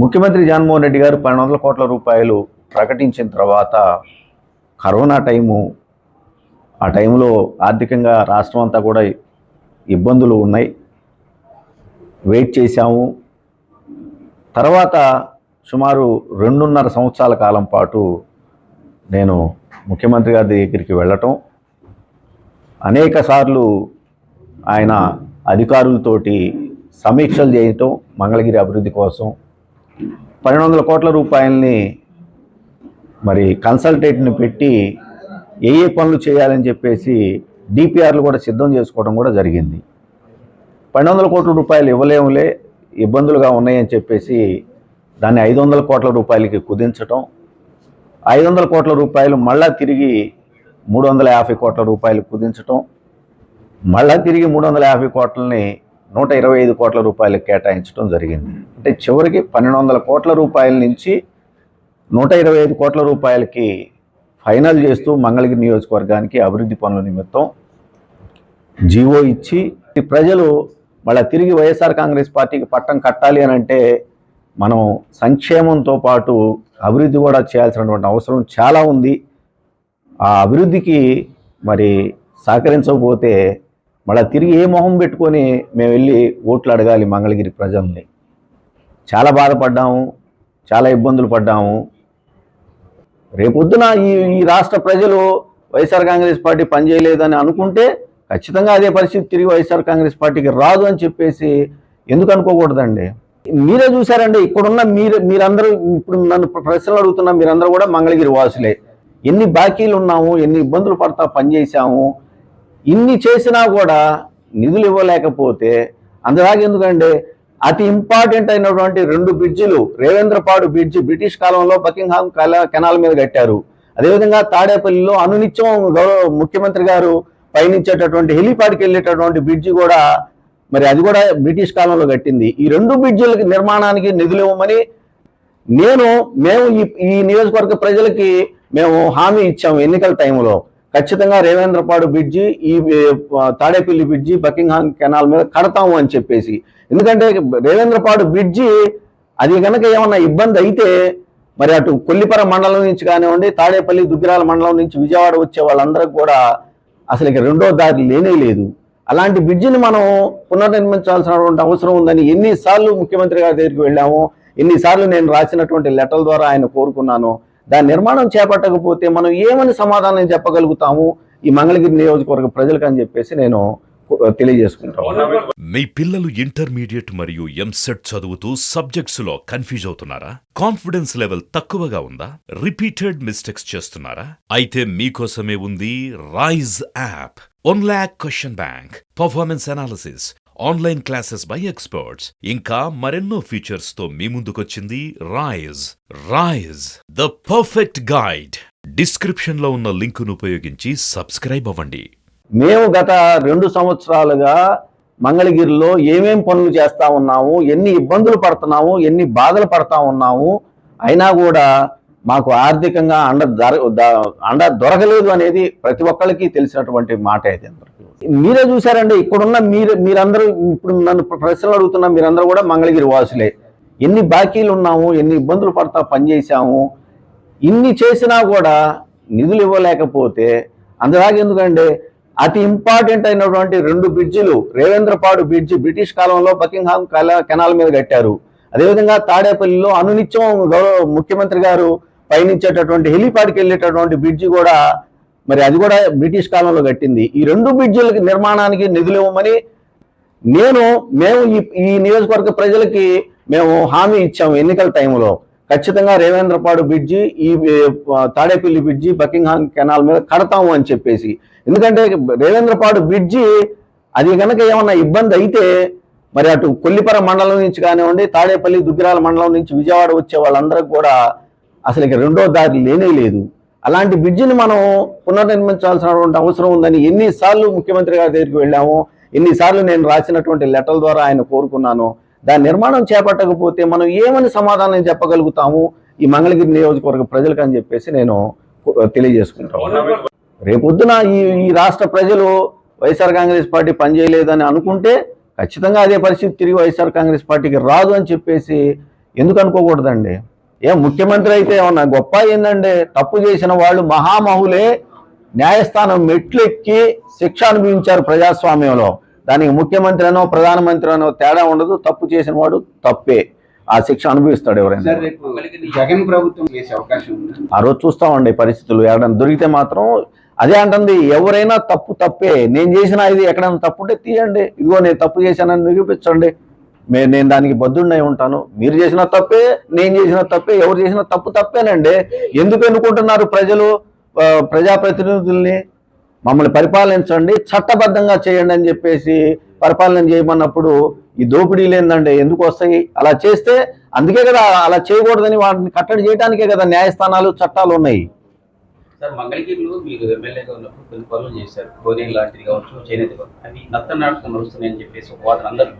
ముఖ్యమంత్రి జగన్మోహన్ రెడ్డి గారు పన్నెండు వందల కోట్ల రూపాయలు ప్రకటించిన తర్వాత కరోనా టైము ఆ టైంలో ఆర్థికంగా రాష్ట్రం అంతా కూడా ఇబ్బందులు ఉన్నాయి. వెయిట్ చేశాము. తర్వాత సుమారు రెండున్నర సంవత్సరాల కాలం పాటు నేను ముఖ్యమంత్రి గారి దగ్గరికి వెళ్ళటం. అనేక సార్లు ఆయన అధికారులతోటి సమీక్షలు చేయటం మంగళగిరి అభివృద్ధి కోసం పన్నెండు వందల కోట్ల రూపాయలని మరి కన్సల్టేట్ని పెట్టి ఏ ఏ పనులు చేయాలని చెప్పేసి డిపిఆర్లు కూడా సిద్ధం చేసుకోవడం కూడా జరిగింది. పన్నెండు వందల కోట్ల రూపాయలు ఇవ్వలేములే ఇబ్బందులుగా ఉన్నాయని చెప్పేసి దాన్ని ఐదు వందల కోట్ల రూపాయలకి కుదించటం ఐదు వందల కోట్ల రూపాయలు మళ్ళా తిరిగి మూడు వందల యాభై కోట్ల రూపాయలు కుదించటం మళ్ళా తిరిగి మూడు వందల యాభై కోట్లని నూట ఇరవై ఐదు కోట్ల రూపాయలకు కేటాయించడం జరిగింది. అంటే చివరికి పన్నెండు వందల కోట్ల రూపాయల నుంచి నూట ఇరవై ఐదు కోట్ల రూపాయలకి ఫైనల్ చేస్తూ మంగళగిరి నియోజకవర్గానికి అభివృద్ధి పనుల నిమిత్తం జీవో ఇచ్చి ప్రజలు మళ్ళీ తిరిగి వైఎస్ఆర్ కాంగ్రెస్ పార్టీకి పట్టం కట్టాలి అని అంటే మనం సంక్షేమంతో పాటు అభివృద్ధి కూడా చేయాల్సినటువంటి అవసరం చాలా ఉంది. ఆ అభివృద్ధికి మరి సహకరించకపోతే మళ్ళీ తిరిగి ఏ మొహం పెట్టుకొని మేము వెళ్ళి ఓట్లు అడగాలి మంగళగిరి ప్రజల్ని. చాలా బాధపడ్డాము చాలా ఇబ్బందులు పడ్డాము. రేపొద్దున ఈ ఈ రాష్ట్ర ప్రజలు వైఎస్ఆర్ కాంగ్రెస్ పార్టీ పనిచేయలేదని అనుకుంటే ఖచ్చితంగా అదే పరిస్థితి తిరిగి వైఎస్ఆర్ కాంగ్రెస్ పార్టీకి రాదు అని చెప్పేసి ఎందుకు అనుకోకూడదండి? మీరే చూసారండి ఇక్కడున్న మీరు మీరందరూ ఇప్పుడు నన్ను ప్రశ్నలు అడుగుతున్న మీరందరూ కూడా మంగళగిరి వాసులే. ఎన్ని బాకీలు ఉన్నాము ఎన్ని ఇబ్బందులు పడతా పనిచేసాము ఇన్ని చేసినా కూడా నిధులు ఇవ్వలేకపోతే అందులాగా ఎందుకంటే అతి ఇంపార్టెంట్ అయినటువంటి రెండు బ్రిడ్జిలు రేవేంద్రపాడు బ్రిడ్జి బ్రిటిష్ కాలంలో బకింగ్హామ్ కల- కెనాల్ మీద కట్టారు. అదేవిధంగా తాడేపల్లిలో అనునిత్యం గౌరవ ముఖ్యమంత్రి గారు పయనించేటటువంటి హెలిపాడ్కి వెళ్ళేటటువంటి బ్రిడ్జి కూడా మరి అది కూడా బ్రిటిష్ కాలంలో కట్టింది. ఈ రెండు బ్రిడ్జిలకి నిర్మాణానికి నిధులు ఇవ్వమని నేను మేము ఈ ఈ నియోజకవర్గ ప్రజలకి మేము హామీ ఇచ్చాము ఎన్నికల టైంలో ఖచ్చితంగా రేవేంద్రపాడు బ్రిడ్జి ఈ తాడేపల్లి బ్రిడ్జి బకింగ్హామ్ కెనాల్ మీద కడతాము అని చెప్పేసి. ఎందుకంటే రేవేంద్రపాడు బ్రిడ్జి అది కనుక ఏమన్నా ఇబ్బంది అయితే మరి అటు కొల్లిపర మండలం నుంచి కానివ్వండి తాడేపల్లి దుగ్గిరాల మండలం నుంచి విజయవాడ వచ్చే వాళ్ళందరికీ కూడా అసలు ఇక రెండో దారి లేనే లేదు. అలాంటి బ్రిడ్జిని మనం పునర్నిర్మించాల్సినటువంటి అవసరం ఉందని ఎన్నిసార్లు ముఖ్యమంత్రి గారి దగ్గరికి వెళ్ళాము. ఎన్నిసార్లు నేను రాసినటువంటి లెటర్ల ద్వారా ఆయన కోరుకున్నాను. దాని నిర్మాణం చేపట్టకపోతే మనం ఏమని సమాధానం చెప్పగలుగుతాము ఈ మంగళగిరి నియోజకవర్గ ప్రజలకు అని చెప్పేసి నేను తెలియజేసుకుంటాను. మీ పిల్లలు ఇంటర్మీడియట్ మరియు ఎంసెట్ చదువుతూ సబ్జెక్ట్స్లో కన్ఫ్యూజ్ అవుతున్నారా? కాన్ఫిడెన్స్ లెవెల్ తక్కువగా ఉందా? రిపీటెడ్ మిస్టేక్స్ చేస్తున్నారా? అయితే మీకోసమే ఉంది Raise app one lakh question bank performance analysis online classes by experts. ఇంకా మరెన్నో ఫీచర్స్తో మీ ముందుకొచ్చింది Raise Raise the perfect guide డిస్క్రిప్షన్లో ఉన్న లింకును ఉపయోగించి సబ్స్క్రైబ్ అవ్వండి. మేము గత రెండు సంవత్సరాలుగా మంగళగిరిలో ఏమేం పనులు చేస్తా ఉన్నాము ఎన్ని ఇబ్బందులు పడుతున్నాము ఎన్ని బాధలు పడతా ఉన్నాము అయినా కూడా మాకు ఆర్థికంగా అండ దొర- ద- అండ దొరకలేదు అనేది ప్రతి ఒక్కరికి తెలిసినటువంటి మాట అయితే మీరే చూసారండి ఇక్కడున్న మీరు మీరందరూ ఇప్పుడు నన్ను ప్రశ్నలు అడుగుతున్న మీరందరూ కూడా మంగళగిరి వాసులే. ఎన్ని బాకీలు ఉన్నాము ఎన్ని ఇబ్బందులు పడతా పనిచేసాము ఇన్ని చేసినా కూడా నిధులు ఇవ్వలేకపోతే అందులాగా ఎందుకంటే అతి ఇంపార్టెంట్ అయినటువంటి రెండు బ్రిడ్జిలు రేవేంద్రపాడు బ్రిడ్జి బ్రిటిష్ కాలంలో బకింగ్హామ్ కల- కెనాల్ మీద కట్టారు. అదేవిధంగా తాడేపల్లిలో అనునిత్యం గౌరవ ముఖ్యమంత్రి గారు పయనించేటటువంటి హెలిపాడ్కి వెళ్ళేటటువంటి బ్రిడ్జి కూడా మరి అది కూడా బ్రిటిష్ కాలంలో కట్టింది. ఈ రెండు బ్రిడ్జిల నిర్మాణానికి నిధులు ఇవ్వమని నేను మేము ఈ ఈ నియోజకవర్గ ప్రజలకి మేము హామీ ఇచ్చాము ఎన్నికల టైంలో. ఖచ్చితంగా రేవేంద్రపాడు బ్రిడ్జి ఈ తాడేపల్లి బ్రిడ్జి బకింగ్హామ్ కెనాల్ మీద కడతాము అని చెప్పేసి. ఎందుకంటే రేవేంద్రపాడు బ్రిడ్జి అది కనుక ఏమన్నా ఇబ్బంది అయితే మరి అటు కొల్లిపర మండలం నుంచి కానివ్వండి తాడేపల్లి దుగ్గిరాల మండలం నుంచి విజయవాడ వచ్చే వాళ్ళందరికీ కూడా అసలు ఇక రెండో దారి లేనే లేదు. అలాంటి బ్రిడ్జిని మనం పునర్నిర్మించాల్సినటువంటి అవసరం ఉందని ఎన్నిసార్లు ముఖ్యమంత్రి గారి దగ్గరికి వెళ్ళాము. ఎన్నిసార్లు నేను రాసినటువంటి లెటర్ల ద్వారా ఆయన కోరుకున్నాను. దాని నిర్మాణం చేపట్టకపోతే మనం ఏమని సమాధానం చెప్పగలుగుతాము? ఈ మంగళగిరి నియోజకవర్గ ప్రజలకు అని చెప్పేసి నేను తెలియజేసుకుంటాను. రేపొద్దున ఈ ఈ రాష్ట్ర ప్రజలు వైఎస్ఆర్ కాంగ్రెస్ పార్టీ పనిచేయలేదని అనుకుంటే ఖచ్చితంగా అదే పరిస్థితి తిరిగి వైఎస్ఆర్ కాంగ్రెస్ పార్టీకి రాదు అని చెప్పేసి ఎందుకు అనుకోకూడదండి? ఏ ముఖ్యమంత్రి అయితే ఏమన్నా గొప్ప ఏందండి? తప్పు చేసిన వాళ్ళు మహామహులే న్యాయస్థానం మెట్లెక్కి శిక్ష అనుభవించారు ప్రజాస్వామ్యంలో. దానికి ముఖ్యమంత్రి అనో ప్రధానమంత్రి అనో తేడా ఉండదు. తప్పు చేసిన వాడు తప్పే. ఆ శిక్ష అనుభవిస్తాడు ఎవరైనా. జగన్ ప్రభుత్వం చేసే అవకాశం ఆ రోజు చూస్తామండి పరిస్థితులు. ఎక్కడైనా దొరికితే మాత్రం అదే అంటుంది ఎవరైనా తప్పు తప్పే. నేను చేసిన ఇది ఎక్కడైనా తప్పు ఉంటే తీయండి. ఇదిగో నేను తప్పు చేశానని నిరూపించండి. నేను దానికి బద్దుడినై ఉంటాను. మీరు చేసిన తప్పే నేను చేసిన తప్పే ఎవరు చేసిన తప్పు తప్పేనండి. ఎందుకు ఎన్నుకుంటున్నారు ప్రజలు? ప్రజాప్రతినిధుల్ని మమ్మల్ని పరిపాలించండి చట్టబద్ధంగా చేయండి అని చెప్పేసి పరిపాలన చేయమన్నప్పుడు ఈ దోపిడీలు ఏందండి? ఎందుకు వస్తాయి? అలా చేస్తే అందుకే కదా అలా చేయకూడదని వాటిని కట్టడి చేయడానికే కదా న్యాయస్థానాలు చట్టాలు ఉన్నాయి. సార్ మంగళగిరిలో మీరు ఎమ్మెల్యేగా ఉన్నప్పుడు కొన్ని పనులు చేశారు. లాంటిది కావచ్చు చేనేత అవి నడుస్తున్నాయని చెప్పేసి వాదన అందరూ